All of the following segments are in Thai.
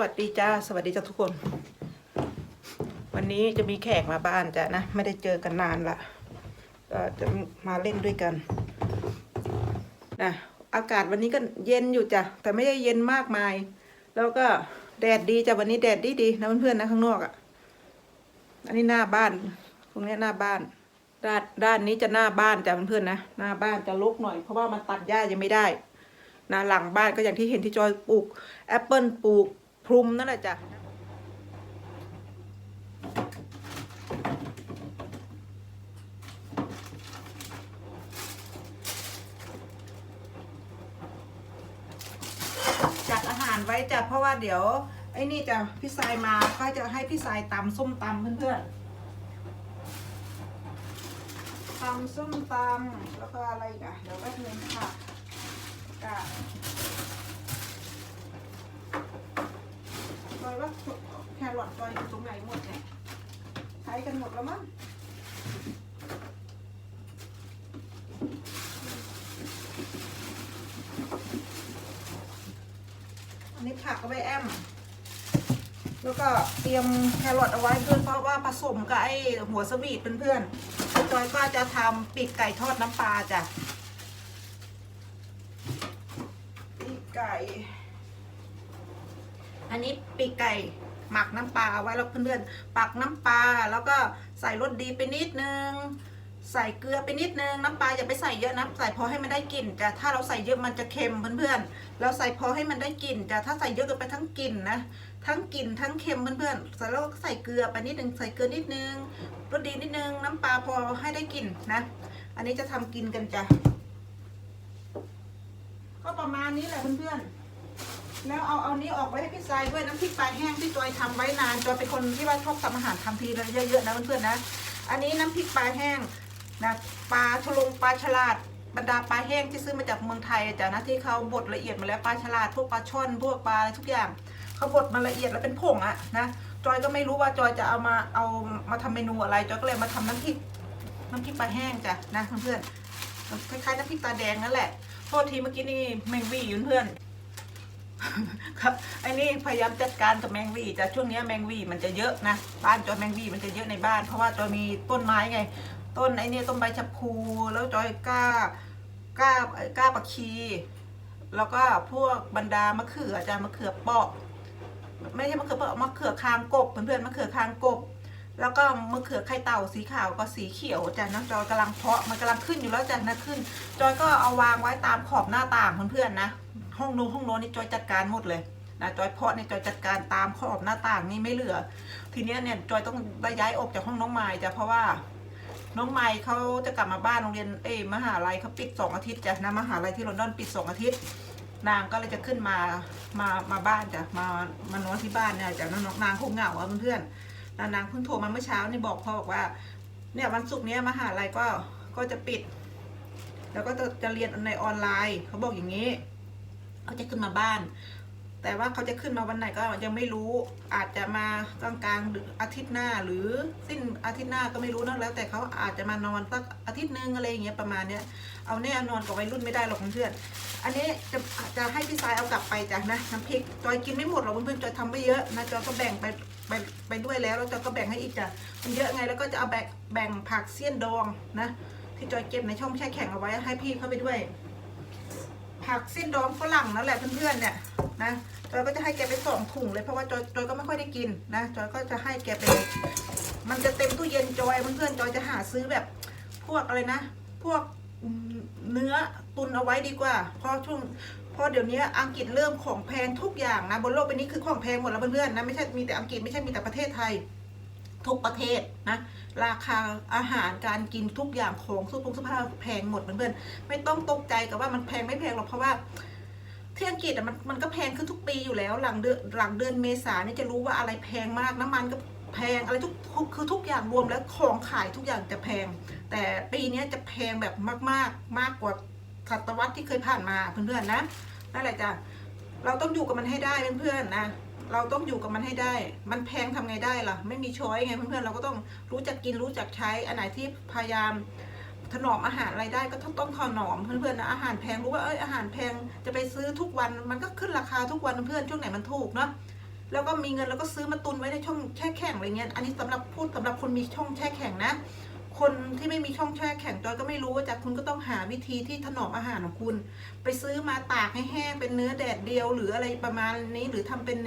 วัสดีจ้า สวัสดีจ้าทุกคน วันนี้จะมีแขกมาบ้านจ้ะนะ ไม่ได้เจอกันนานละก็จะมาเล่นด้วยกันนะอากาศวันนี้ก็เย็นอยู่จ้ะ แต่ไม่ได้เย็นมากมาย แล้วก็แดดดีจ้ะวันนี้แดดดีดีนะเพื่อนๆนะข้างนอกอะ่ะ อันนี้หน้าบ้านตรงนี้หน้าบ้าน ด้านด้านนี้จะหน้าบ้านจ้ะเพื่อนๆนะหน้าบ้านจะรกหน่อยเพราะว่ามันตัดหญ้ายังไม่ได้นะหลังบ้านก็อย่างที่เห็นที่จอยปลูกแอปเปิลปลูก พรุมนั่นแหละจ้ะจัดอาหารไว้จ้ะเพราะว่าเดี๋ยว ไอ้นี่จะพี่สายมาก็จะให้พี่สายตำส้มตำเพื่อนๆตำส้มตำแล้วก็อะไรอีกอะเดี๋ยวแป๊บนึงค่ะกะ จอยว่าแครอทจอยอยู่ตรงไหนหมดเนี่ยใช้กันหมดแล้วมั้งอันนี้ผักเอาไว้แอม แล้วก็เตรียมแครอทเอาไว้เพื่อนเพราะว่าผสมกับไอ้หัวสวีทเพื่อนๆจอยก็จะทำปีกไก่ทอดน้ำปลาจ้ะปีกไก่ อันนี้ปีกไก่หมักน้ำปลาเอาไว้แล้วเพื่อนๆปักน้ำปลาแล้วก็ใส่รสดีไปนิดนึง ใส่เกลือไปนิดนึงน้ำปลาอย่าไปใส่เยอะนะใส่พอให้มันได้กลิ่นจ้ะถ้าเราใส่เยอะมันจะเค็มเพื่อนๆเราใส่พอให้มันได้กลิ่นจ้ะถ้าใส่เยอะเกินไปทั้งกลิ่นนะทั้งกลิ่นทั้งเค็มเพื่อนๆใส่แล้วก็ใส่เกลือไปนิดนึงใส่เกลือนิดนึงรสดีนิดนึงน้ำปลาพอให้ได้กลิ่นนะ อันนี้จะทำกินกันจ้ะก็ประมาณนี้แหละเพื่อนๆ แล้วเอาเอานี้ออกไว้ให้พี่ทรายด้วยน้ำพริกปลาแห้งที่จอยทำไว้นานจอยเป็นคนที่ว่าชอบทำอาหารทำทีเละเยอะๆนะเพื่อนๆนะ อันนี้น้ำพริกปลาแห้งนะปลาชะลงปลาฉลาดบรรดาปลาแห้งที่ซื้อมาจากเมืองไทยจ้ะนะที่เขาบดละเอียดมาแล้วปลาฉลาดพวกปลาช่อนพวกปลาอะไรทุกอย่างเขาบดมาละเอียดแล้วเป็นผงอะนะจอยก็ไม่รู้ว่าจอยจะเอามาเอามาทำเมนูอะไรจอยก็เลยมาทำน้ำพริกน้ำพริกปลาแห้งจ้ะนะเพื่อนๆคล้ายๆน้ำพริกตาแดงนั่นแหละโทษทีเมื่อกี้นี่แมงวี่อยู่เพื่อน ครับไอ้นี่พยายามจัดการกับแมงวีแต่ช่วงนี้แมงวีมันจะเยอะนะบ้านจอยแมงวีมันจะเยอะในบ้าน เพราะว่าจอยมีต้นไม้ไง ต้นไอ้นี่ต้นใบชะพูแล้วจอยก้าก้าก้าปักชีแล้วก็พวกบรรดามะเขือจ้ะมะเขือเปาะไม่ใช่มะเขือเปาะมะเขือคางกบเพื่อนๆมะเขือคางกบ แล้วก็มะเขือไข่เต่าสีขาวกับสีเขียวจ้ะนะจอยกำลังเพาะมันกำลังขึ้นอยู่แล้วจ้ะนะขึ้น จอยก็เอาวางไว้ตามขอบหน้าต่างเพื่อนๆนะ ห้องนู้นห้องโน้นนี่จอยจัดการหมดเลยนะจอยเพาะเนี่ยจอยจัดการตามขอบหน้าต่างนี่ไม่เหลือ ทีเนี้ยเนี่ยจอยต้องได้ย้ายออกจากห้องน้องไม้จ้ะเพราะว่า น้องไม้เขาจะกลับมาบ้านโรงเรียนเอ้มหาลัยเขาปิดสองอาทิตย์จ้ะนะมหาลัยที่ลอนดอนปิดสองอาทิตย์ นางก็เลยจะขึ้นมามามาบ้านจ้ะมามานอนที่บ้านเนี่ยจ้ะนางนางคงเหงาอะเพื่อนๆนางนางเพิ่งโทรมาเมื่อเช้านี่บอกพ่อบอกว่าเนี่ยวันศุกร์เนี้ยมหาลัยก็ก็จะปิด แล้วก็จะจะเรียนในออนไลน์เขาบอกอย่างนี้ เขาจะขึ้นมาบ้าน แต่ว่าเขาจะขึ้นมาวันไหนก็ยังไม่รู้ อาจจะมากลางกลางอาทิตย์หน้าหรือสิ้นอาทิตย์หน้าก็ไม่รู้นะแล้ว แต่เขาอาจจะมานอนสักอาทิตย์นึงอะไรอย่างเงี้ยประมาณเนี้ยเอาแน่นอนกับวัยรุ่นไม่ได้หรอกเพื่อนอันนี้จะจะให้พี่สายเอากลับไปจ้ะนะน้ำพริกจอยกินไม่หมดหรอกเพื่อนๆจอยทำไปเยอะนะจอยก็แบ่งไปไปไปด้วยแล้วแล้วจอยก็แบ่งให้อีกจ้ะมันเยอะไงแล้วก็จะเอาแบ่งแบ่งผักเสี้ยนดองนะที่จอยเก็บในช่องแช่แข็งเอาไว้ให้พี่เข้าไปด้วย ผักเส้นดองฝรั่งนั่นแหละเพื่อนๆเนี่ยนะจอยก็จะให้แกไปสองถุงเลยเพราะว่าจอยจอยก็ไม่ค่อยได้กินนะจอยก็จะให้แกไปมันจะเต็มตู้เย็นจอยเพื่อนๆจอยจะหาซื้อแบบพวกอะไรนะ พวกเนื้อตุนเอาไว้ดีกว่าเพราะช่วงเพราะเดี๋ยวนี้อังกฤษเริ่มของแพงทุกอย่างนะบนโลกใบนี้คือของแพงหมดแล้วเพื่อนๆนะไม่ใช่มีแต่อังกฤษไม่ใช่มีแต่ประเทศไทย ทุกประเทศนะราคาอาหารการกินทุกอย่างของสุขภาพแพงหมดเพื่อนๆไม่ต้องตกใจกับว่ามันแพงไม่แพงหรอกเพราะว่าที่อังกฤษอะมันมันก็แพงขึ้นทุกปีอยู่แล้วหลังเดือนหลังเดือนเมษาเนี่ยจะรู้ว่าอะไรแพงมากน้ำมันก็แพงอะไรทุกคือทุกอย่างรวมแล้วของขายทุกอย่างจะแพง แต่ปีนี้จะแพงแบบมากๆมากกว่าศตวรรษที่เคยผ่านมาเพื่อนๆนะนั่นแหละจ้ะเราต้องอยู่กับมันให้ได้เพื่อนๆนะ เราต้องอยู่กับมันให้ได้ มันแพงทำไงได้ล่ะ ไม่มีช้อยไงเพื่อนๆ เราก็ต้องรู้จักกินรู้จักใช้ อันไหนที่พยายามถนอมอาหารอะไรได้ก็ต้องต้องถนอมเพื่อนๆนะอาหารแพงรู้ว่าเอ้ยอาหารแพงจะไปซื้อทุกวันมันก็ขึ้นราคาทุกวันเพื่อนช่วงไหนมันถูกเนาะแล้วก็มีเงินแล้วก็ซื้อมาตุนไว้ในช่องแช่แข็งอะไรเงี้ยอันนี้สำหรับพูดสำหรับคนมีช่องแช่แข็งนะ คนที่ไม่มีช่องแช่แข็งจอยก็ไม่รู้ว่าจะคุณก็ต้องหาวิธีที่ถนอมอาหารของคุณ ไปซื้อมาตากให้แห้งเป็นเนื้อแดดเดียว หรืออะไรประมาณนี้หรือทำเป็น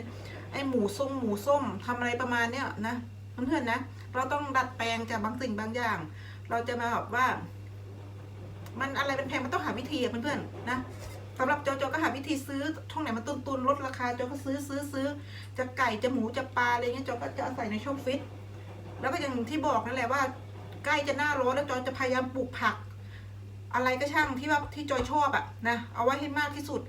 ไอหมูส้มหมูส้มทำอะไรประมาณเนี้ยนะเพื่อนๆนะ เราต้องดัดแปลงจากบางสิ่งบางอย่าง เราจะมาแบบว่า มันอะไรเป็นแพงมันต้องหาวิธีอะเพื่อนๆนะสำหรับจโจก็หาวิธีซื้อช่องไหนมันตุนตุนลดราคาโจก็ซื้อซื้อซื้อจะไก่จะหมูจะปลาอะไรเงี้ยโจก็จะใส่ในช่องฟิต แล้วก็อย่างที่บอกนั่นแหละว่า ใกล้จะหน้าร้อนแล้วจอยจะพยายามปลูกผัก อะไรก็ช่างที่ว่าที่จอยชอบอะนะเอาไว้ให้มากที่สุด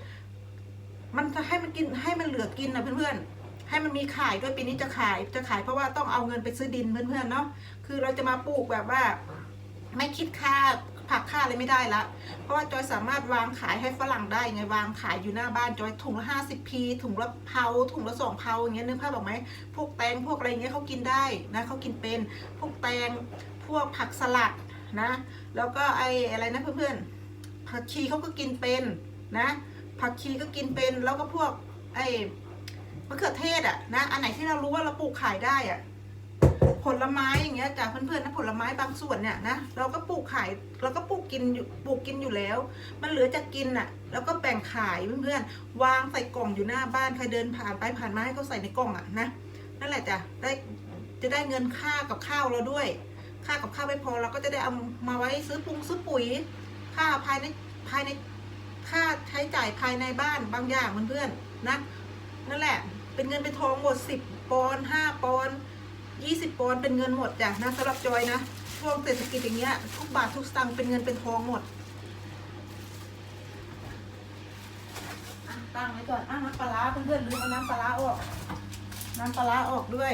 มันให้มันกินให้มันเหลือกินนะเพื่อนๆ ให้มันมีขายด้วยปีนี้จะขายจะขายเพราะว่าต้องเอาเงินไปซื้อดินเพื่อนๆเนาะคือเราจะมาปลูกแบบว่า ไม่คิดค่าผักค่าอะไรไม่ได้ละ เพราะว่าจอยสามารถวางขายให้ฝรั่งได้ไงวางขายอยู่หน้าบ้านจอยถุงละห้าสิบพีถุงละเผาถุงละสองเผาอย่างเงี้ยนึกภาพออกไหมพวกแตงพวกอะไรเงี้ยเขากินได้นะเขากินเป็นพวกแตง พวกผักสลัดนะ แล้วก็ไออะไรนะเพื่อนๆ ผักชีเขาก็กินเป็นนะ ผักชีก็กินเป็น แล้วก็พวกไอมะเขือเทศอะนะ อันไหนที่เรารู้ว่าเราปลูกขายได้อะผลไม้อย่างเงี้ยจากเพื่อนๆนะผลไม้บางส่วนเนี่ยนะ เราก็ปลูกขายเราก็ปลูกกินอยู่ปลูกกินอยู่แล้ว มันเหลือจะกินอะแล้วก็แบ่งขายเพื่อนๆ วางใส่กล่องอยู่หน้าบ้านใครเดินผ่านไปผ่านมาให้เขาใส่ในกล่องอะนะ นั่นแหละจ้ะได้จะได้เงินค่ากับข้าวเราด้วย ค่ากับข้าวไม่พอเราก็จะได้เอามาไว้ซื้อปุงซื้อปุ๋ย ค่าภายในภายในค่าใช้จ่ายภายในบ้านบางอย่างเพื่อนๆนะนั่นแหละ เป็นเงินเป็นทองหมดสิบปอนห้าปอนยี่สิบปอนเป็นเงินหมดจ้ะนะสำหรับจอยนะช่วงเศรษฐกิจอย่างเงี้ยทุกบาททุกสตางค์เป็นเงินเป็นทองหมดตั้งไว้ก่อนอะน้ำปลาร้าเพื่อนๆลืมเอาน้ำปลาร้าออก น้ำปลาร้าออกด้วย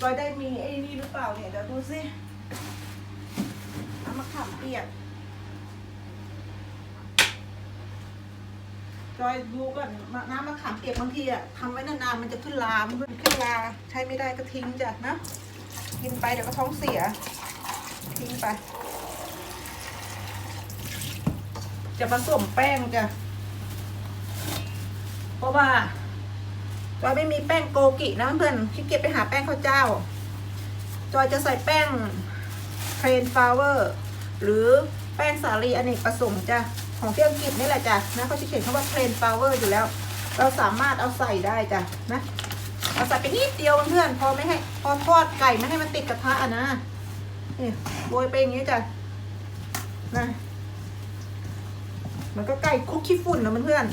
จอยได้มีไอ้นี่หรือเปล่าเนี่ยเดี๋ยวดูสิ ขามเปียกจอยดูก่อนน้ำมะขามเปียกบางทีอะทำไว้นานๆมันจะขึ้นลามนขึ้นลาใช้ไม่ได้ก็ทิ้งจ้ะนะกินไปเดี๋ยวก็ท้องเสีย ทิ้งไป จะผสมแป้งจ้ะเพราะว่าจอยไม่มีแป้งโกกินะเพื่อนขี้เกียจไปหาแป้งข้าวเจ้า จอยจะใส่แป้งเพลนฟลาวเวอร์ หรือแป้งสาลีอเนกประสงค์จ้ะของที่อังกฤษนี่แหละจ้ะนะเขาจะเขียนคำว่าเพลนฟลาวเวอร์อยู่แล้ว เราสามารถเอาใส่ได้จ้ะนะเอาใส่ไปนิดเดียวเพื่อนพอไม่ให้พอทอดไก่ไม่ให้มันติดกระทะอะนะนี่โรยไปอย่างนี้จ้ะนะมันก็ไก่คุกขี้ฝุ่นนะเพื่อน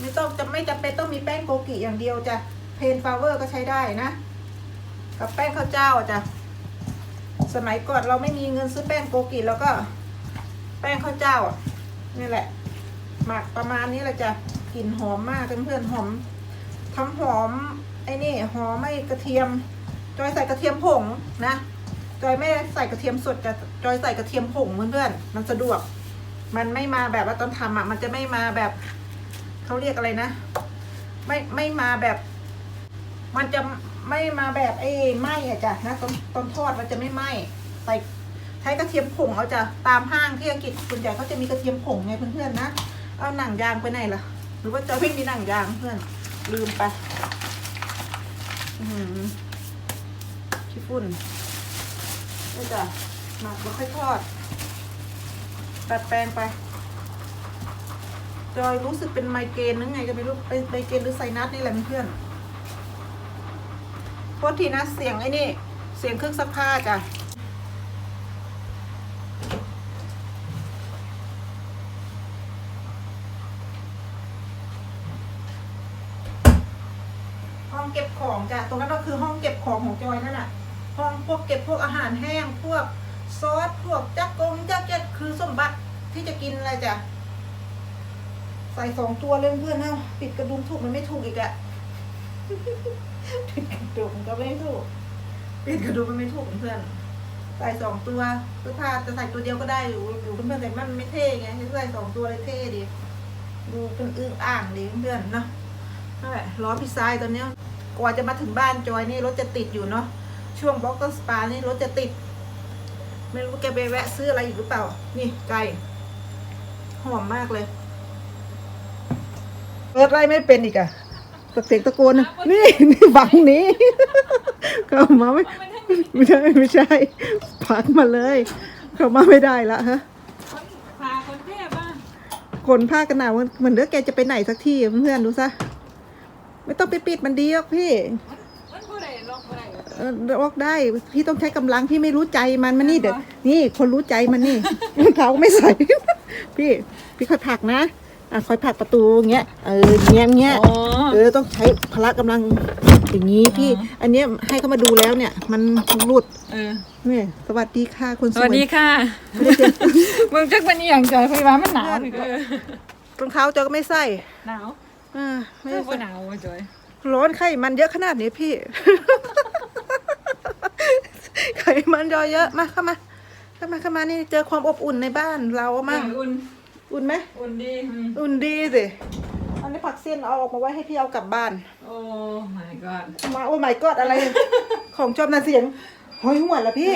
ไม่ต้องจะไม่จำเป็นต้องมีแป้งโกกิอย่างเดียวจ้ะ เพนฟลาวเวอร์ก็ใช้ได้นะ กับแป้งข้าวเจ้าจ้ะสมัยก่อนเราไม่มีเงินซื้อแป้งโกกิแล้วก็ แป้งข้าวเจ้านี่แหละ หมักประมาณนี้แหละจ้ะกลิ่นหอมมากเพื่อนๆหอมทำหอมไอ้นี่หอมไม่กระเทียม จอยใส่กระเทียมผงนะจอยไม่ใส่กระเทียมสดจะจอยใส่กระเทียมผงเพื่อนๆมันสะดวก มันไม่มาแบบว่าตอนทำอะมันจะไม่มาแบบเขาเรียกอะไรนะ ไม่ไม่มาแบบ มันจะไม่มาแบบไอ้ไหม้อะจ้ะนะตอนตอนทอดมันจะไม่ไหมใส่ใช้กระเทียมผงเอาจ้ะตามห้างที่อังกฤษส่วนใหญ่เขาจะมีกระเทียมผงไงเพื่อนๆนะเอาหนังยางไปไหนล่ะ หรือว่าจะไม่มีหนังยางเพื่อน ลืมไปขี้ฝุ่นนี่จ้ะหมักแล้วค่อยทอดตัดแปลงไป จอยรู้สึกเป็นไมเกรนหรือไงก็ไม่รู้เป็นไมเกรนหรือไซนัสนี่แหละเพื่อน ทษทีนะเสียงไอ้นี่ เสียงเครื่องซักผ้าจ้ะห้องเก็บของจ้ะตรงนั้นก็คือห้องเก็บของของจอยนั่นแหละห้องพวกเก็บพวกอาหารแห้งพวกซอสพวกจักกงจักเก็ตคือสมบัติที่จะกินอะไรจ้ะใส่สองตัวเลยเพื่อนนะปิดกระดุมถูกมันไม่ถูกอีกอะ ปิดกระดุมก็ไม่ถูกปิดกระดุมมันไม่ถูกเพื่อนใส่สองตัวเสื้อผ้าจะใส่ตัวเดียวก็ได้อยู่อยู่เพื่อนแต่มันไม่เท่ไงใส่สองตัวเลยเท่ดี ดูเป็นอึ้งอ่างดีเพื่อนเนาะนั่นแหละล้อพี่ซายตอนเนี้ยกว่าจะมาถึงบ้านจอยนี่รถจะติดอยู่เนาะช่วงบล็อกเกอร์สปานี่รถจะติด ไม่รู้แกไปแวะซื้ออะไรอีกหรือเปล่า นี่ไก่หอมมากเลย เปิดไรไม่เป็นอีกอะ ตะเสียงตะโกนนะนี่นี่บังนี้ เข้ามาไม่ไม่ใช่ไม่ใช่พักมาเลย เข้ามาไม่ได้ละฮะพาคนเทพอะคนผ้ากันหนาวเหมือนเด้อแกจะไปไหนสักที่เพื่อนๆดูซะ ไม่ต้องไปปิดมันดีหรอกพี่มันผู้ใดลอกผู้ใดเออออกได้พี่ต้องใช้กำลังพี่ไม่รู้ใจมันมานี่เดี๋ยวนี่คนรู้ใจมันนี่เท้าไม่ใส่ พี่ พี่ค่อยผลักนะอะค่อยผลักประตูอย่างเงี้ยเออเงี้ยเงี้ย อ๋อ เออต้องใช้พละกำลังอย่างนี้พี่ อันเนี้ยให้เขามาดูแล้วเนี่ย มันหลุดเออเนี่ยสวัสดีค่ะคุณสสวยวัสดีค่ะมึงจักเป็นอหย่างจอยไฟฟ้ามันหนาวอีกแล้วรองเท้าเจอก็ไม่ใส่หนาวอ่าไม่ไม่ได้ว่าใส่หนาวอะจอยร้อนไขมันเยอะขนาดนี้พี่ ไขมันเยอะเยอะมาเข้ามาเข้ามาเข้ามานี่เจอความอบอุ่นในบ้านเรามั่งอุ่น อุ่นไหม อุ่นดีอืมอุ่นดีสิอันนี้ ผักเส้นเอาออกมาไว้ให้พี่เอากลับบ้าน โอ้ my god มาโอ้ my god อะไร ของชอบนาเสียงหอยหัวละพี่